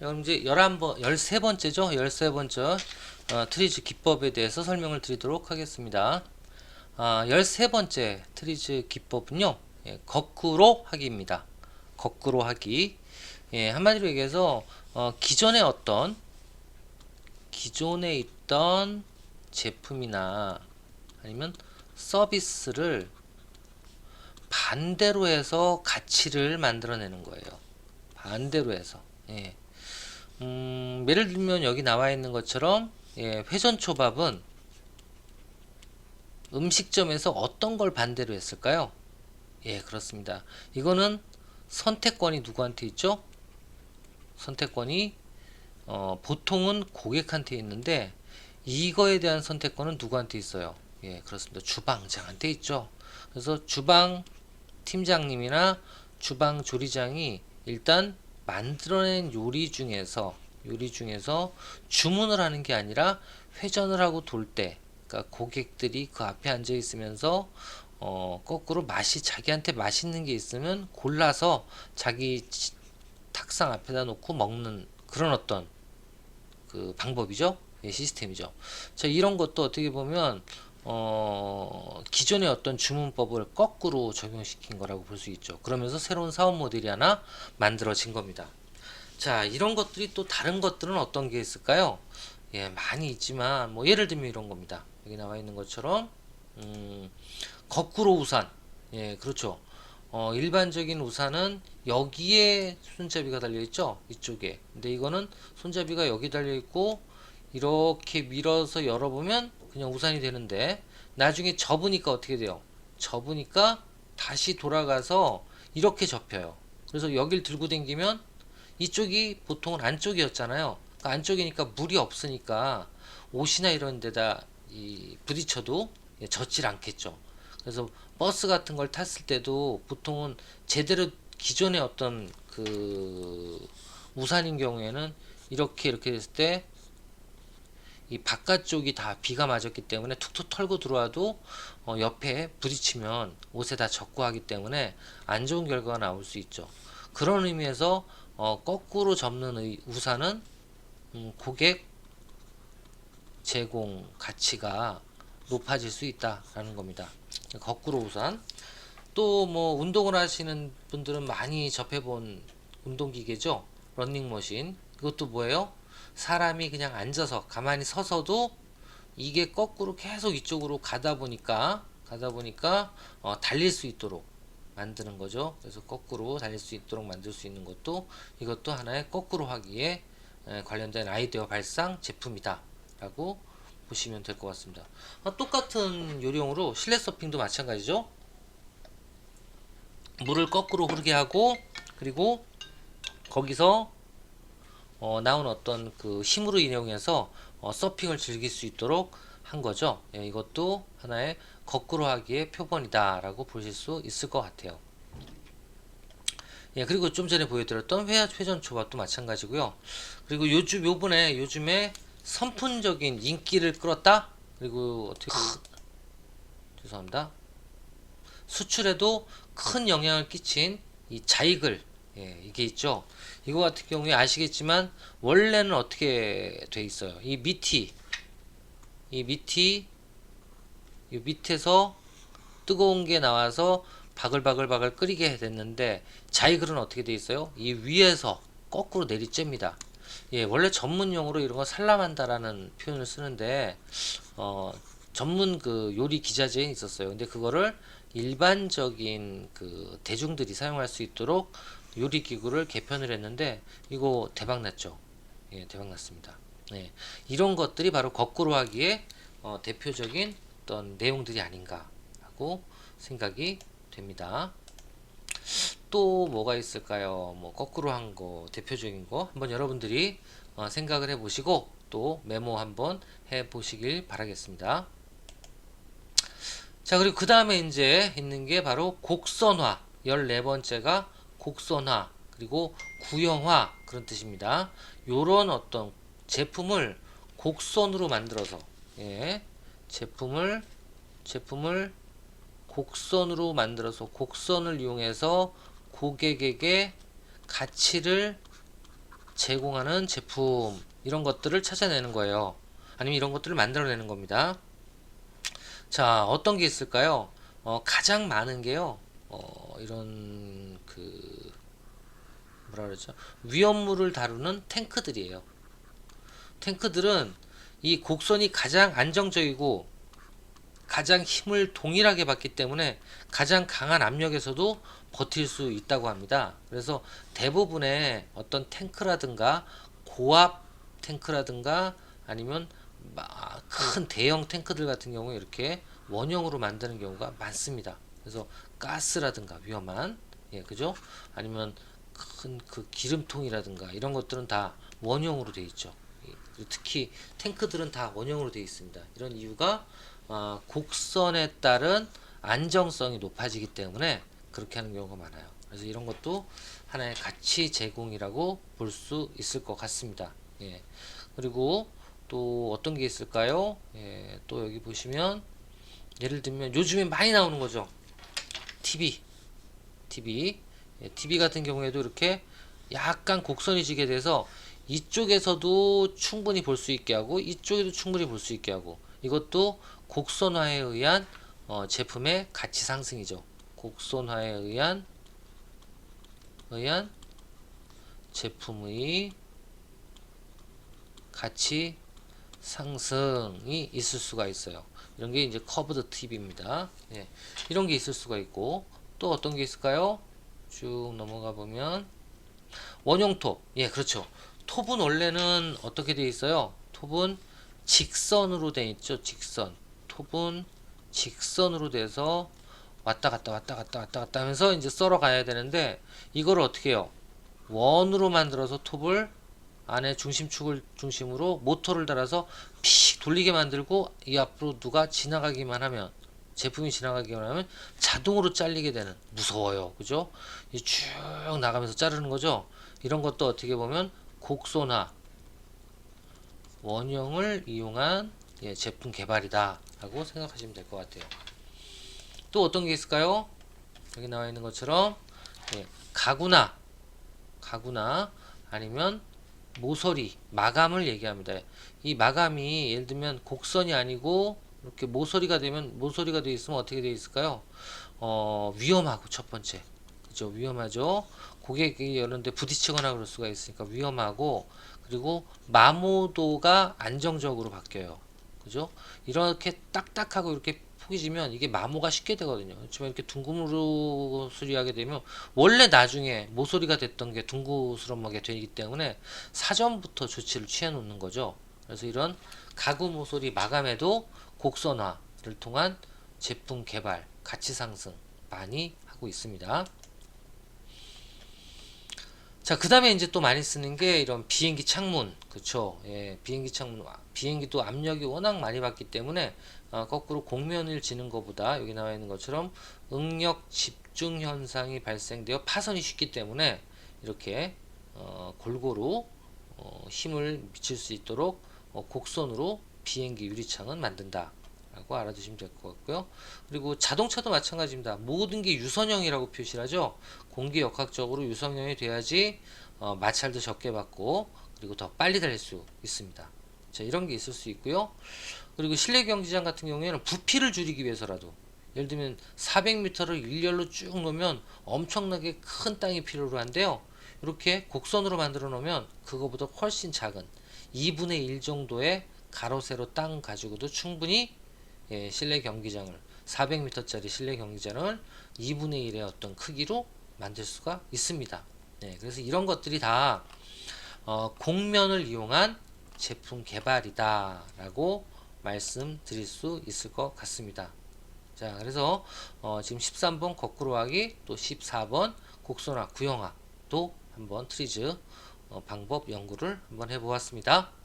자, 그럼 이제 11번, 13번째죠. 13번째 어, 트리즈 기법에 대해서 설명을 드리도록 하겠습니다. 아, 13번째 트리즈 기법은요. 예, 거꾸로 하기입니다. 거꾸로 하기. 예, 한마디로 얘기해서 어, 기존에 어떤 기존에 있던 제품이나 아니면 서비스를 반대로 해서 가치를 만들어내는 거예요. 반대로 해서. 예. 음, 예를 들면 여기 나와 있는 것처럼 예, 회전초밥은 음식점에서 어떤 걸 반대로 했을까요? 예, 그렇습니다. 이거는 선택권이 누구한테 있죠? 선택권이 어, 보통은 고객한테 있는데 이거에 대한 선택권은 누구한테 있어요? 예, 그렇습니다. 주방장한테 있죠. 그래서 주방 팀장님이나 주방 조리장이 일단 만들어낸 요리 중에서 요리 중에서 주문을 하는 게 아니라 회전을 하고 돌 때, 그러니까 고객들이 그 앞에 앉아 있으면서 어, 거꾸로 맛이 자기한테 맛있는 게 있으면 골라서 자기 지- 탁상 앞에다 놓고 먹는 그런 어떤 그 방법이죠. 예, 시스템이죠. 자, 이런 것도 어떻게 보면 어, 기존의 어떤 주문법을 거꾸로 적용시킨 거라고 볼 수 있죠. 그러면서 새로운 사업 모델이 하나 만들어진 겁니다. 자, 이런 것들이 또 다른 것들은 어떤 게 있을까요? 예, 많이 있지만 뭐 예를 들면 이런 겁니다. 여기 나와 있는 것처럼 음, 거꾸로 우산. 예, 그렇죠. 어, 일반적인 우산은 여기에 손잡이가 달려 있죠. 이쪽에. 근데 이거는 손잡이가 여기 달려 있고 이렇게 밀어서 열어보면 그냥 우산이 되는데 나중에 접으니까 어떻게 돼요? 접으니까 다시 돌아가서 이렇게 접혀요. 그래서 여길 들고 당기면 이쪽이 보통은 안쪽이었잖아요. 그러니까 안쪽이니까 물이 없으니까 옷이나 이런 데다 이 부딪혀도 예, 젖질 않겠죠. 그래서 버스 같은 걸 탔을 때도 보통은 제대로 기존의 어떤 그 우산인 경우에는 이렇게 이렇게 됐을 때 이 바깥쪽이 다 비가 맞았기 때문에 툭툭 털고 들어와도 어, 옆에 부딪히면 옷에 다 젖고 하기 때문에 안 좋은 결과가 나올 수 있죠. 그런 의미에서 어, 거꾸로 접는 의- 우산은 음, 고객 제공 가치가 높아질 수 있다라는 겁니다. 거꾸로 우산. 또 뭐 운동을 하시는 분들은 많이 접해본 운동기계죠. 런닝머신. 이것도 뭐예요? 사람이 그냥 앉아서 가만히 서서도 이게 거꾸로 계속 이쪽으로 가다 보니까 가다 보니까 어, 달릴 수 있도록 만드는 거죠. 그래서 거꾸로 달릴 수 있도록 만들 수 있는 것도 이것도 하나의 거꾸로 하기에 에, 관련된 아이디어 발상 제품이다 라고 보시면 될 것 같습니다. 아, 똑같은 요령으로 실내 서핑도 마찬가지죠. 물을 거꾸로 흐르게 하고 그리고 거기서 어, 나온 어떤 그 힘으로 이용해서 어, 서핑을 즐길 수 있도록 한 거죠. 예, 이것도 하나의 거꾸로 하기의 표본이다라고 보실 수 있을 것 같아요. 예, 그리고 좀 전에 보여드렸던 회, 회전 초밥도 마찬가지고요. 그리고 요즘 요번에 요즘에 선풍적인 인기를 끌었다. 그리고 어떻게 죄송합니다. 수출에도 큰 영향을 끼친 이 자이글 예, 이게 있죠. 이거 같은 경우에 아시겠지만 원래는 어떻게 돼 있어요. 이 밑이 이 밑이 이 밑에서 뜨거운 게 나와서 바글바글바글 끓이게 됐는데 자이글은 어떻게 돼 있어요? 이 위에서 거꾸로 내리쬐입니다. 예, 원래 전문 용어로 이런 거 살라만다라는 표현을 쓰는데 어, 전문 그 요리 기자재에 있었어요. 근데 그거를 일반적인 그 대중들이 사용할 수 있도록 요리 기구를 개편을 했는데 이거 대박 났죠. 예, 대박 났습니다. 예, 이런 것들이 바로 거꾸로 하기에 어, 대표적인 어떤 내용들이 아닌가라고 생각이 됩니다. 또 뭐가 있을까요? 뭐 거꾸로 한 거 대표적인 거 한번 여러분들이 어, 생각을 해보시고 또 메모 한번 해보시길 바라겠습니다. 자 그리고 그 다음에 이제 있는 게 바로 곡선화 14번째가 곡선화 그리고 구형화 그런 뜻입니다. 요런 어떤 제품을 곡선으로 만들어서 예, 제품을 제품을 곡선으로 만들어서 곡선을 이용해서 고객에게 가치를 제공하는 제품 이런 것들을 찾아내는 거예요. 아니면 이런 것들을 만들어내는 겁니다. 자, 어떤 게 있을까요? 어, 가장 많은 게요. 어, 이런 그 뭐라 그러죠? 위험물을 다루는 탱크들이에요. 탱크들은 이 곡선이 가장 안정적이고 가장 힘을 동일하게 받기 때문에 가장 강한 압력에서도 버틸 수 있다고 합니다. 그래서 대부분의 어떤 탱크라든가 고압 탱크라든가 아니면 마- 큰 대형 탱크들 같은 경우에 이렇게 원형으로 만드는 경우가 많습니다. 그래서 가스라든가 위험한 예 그죠? 아니면 큰 그 기름통이라든가 이런 것들은 다 원형으로 되어 있죠. 예, 특히 탱크들은 다 원형으로 되어 있습니다. 이런 이유가 아, 곡선에 따른 안정성이 높아지기 때문에 그렇게 하는 경우가 많아요. 그래서 이런 것도 하나의 가치 제공이라고 볼 수 있을 것 같습니다. 예. 그리고 또 어떤 게 있을까요? 예, 또 여기 보시면 예를 들면 요즘에 많이 나오는 거죠. TV. TV. 예, TV 같은 경우에도 이렇게 약간 곡선이 지게 돼서 이쪽에서도 충분히 볼 수 있게 하고 이쪽에도 충분히 볼 수 있게 하고 이것도 곡선화에 의한 어, 제품의 가치 상승이죠. 곡선화에 의한 의한 제품의 가치 상승이 있을 수가 있어요. 이런 게 이제 커브드 TV입니다. 예, 이런 게 있을 수가 있고 또 어떤 게 있을까요? 쭉 넘어가 보면 원형 톱. 예, 그렇죠. 톱은 원래는 어떻게 되어 있어요? 톱은 직선으로 되어 있죠. 직선. 톱은 직선으로 돼서 왔다 갔다 왔다 갔다 왔다 갔다 하면서 이제 썰어 가야 되는데 이걸 어떻게 해요? 원으로 만들어서 톱을 안에 중심축을 중심으로 모터를 달아서 픽 돌리게 만들고 이 앞으로 누가 지나가기만 하면 제품이 지나가기만 하면 자동으로 잘리게 되는 무서워요. 그죠? 이쭉 나가면서 자르는 거죠? 이런 것도 어떻게 보면 곡선화 원형을 이용한 예, 제품 개발이다 라고 생각하시면 될 것 같아요. 또 어떤 게 있을까요? 여기 나와 있는 것처럼 예, 가구나 가구나 아니면 모서리 마감을 얘기합니다. 이 마감이 예를 들면 곡선이 아니고 이렇게 모서리가 되면 모서리가 되어 있으면 어떻게 되어 있을까요? 어, 위험하고 첫 번째 그죠 위험하죠. 고객이 이런데 부딪히거나 그럴 수가 있으니까 위험하고 그리고 마모도가 안정적으로 바뀌어요. 그죠? 이렇게 딱딱하고 이렇게 폭이 지면 이게 마모가 쉽게 되거든요. 그렇지만 이렇게 둥그으로 수리하게 되면 원래 나중에 모서리가 됐던 게 둥그스름하게 되기 때문에 사전부터 조치를 취해 놓는 거죠. 그래서 이런 가구 모서리 마감에도 곡선화를 통한 제품 개발, 가치 상승 많이 하고 있습니다. 자, 그 다음에 이제 또 많이 쓰는 게 이런 비행기 창문. 그쵸. 예, 비행기 창문. 비행기도 압력이 워낙 많이 받기 때문에, 어, 거꾸로 공면을 지는 것보다 여기 나와 있는 것처럼 응력 집중 현상이 발생되어 파손이 쉽기 때문에 이렇게, 어, 골고루, 어, 힘을 미칠 수 있도록 어, 곡선으로 비행기 유리창은 만든다. 라고 알아두시면 될 것 같고요. 그리고 자동차도 마찬가지입니다. 모든 게 유선형이라고 표시를 하죠. 공기 역학적으로 유선형이 돼야지 어, 마찰도 적게 받고 그리고 더 빨리 달릴 수 있습니다. 자, 이런 게 있을 수 있고요. 그리고 실내 경기장 같은 경우에는 부피를 줄이기 위해서라도 예를 들면 400m를 일렬로 쭉 놓으면 엄청나게 큰 땅이 필요로 한데요. 이렇게 곡선으로 만들어 놓으면 그거보다 훨씬 작은 2분의 1 정도의 가로 세로 땅 가지고도 충분히 예, 실내 경기장을 400m짜리 실내 경기장을 2분의 1의 어떤 크기로 만들 수가 있습니다. 네, 그래서 이런 것들이 다 어, 공면을 이용한 제품 개발이다라고 말씀드릴 수 있을 것 같습니다. 자, 그래서 어, 지금 13번 거꾸로 하기 또 14번 곡선화 구형화 또 한번 트리즈 어, 방법 연구를 한번 해보았습니다.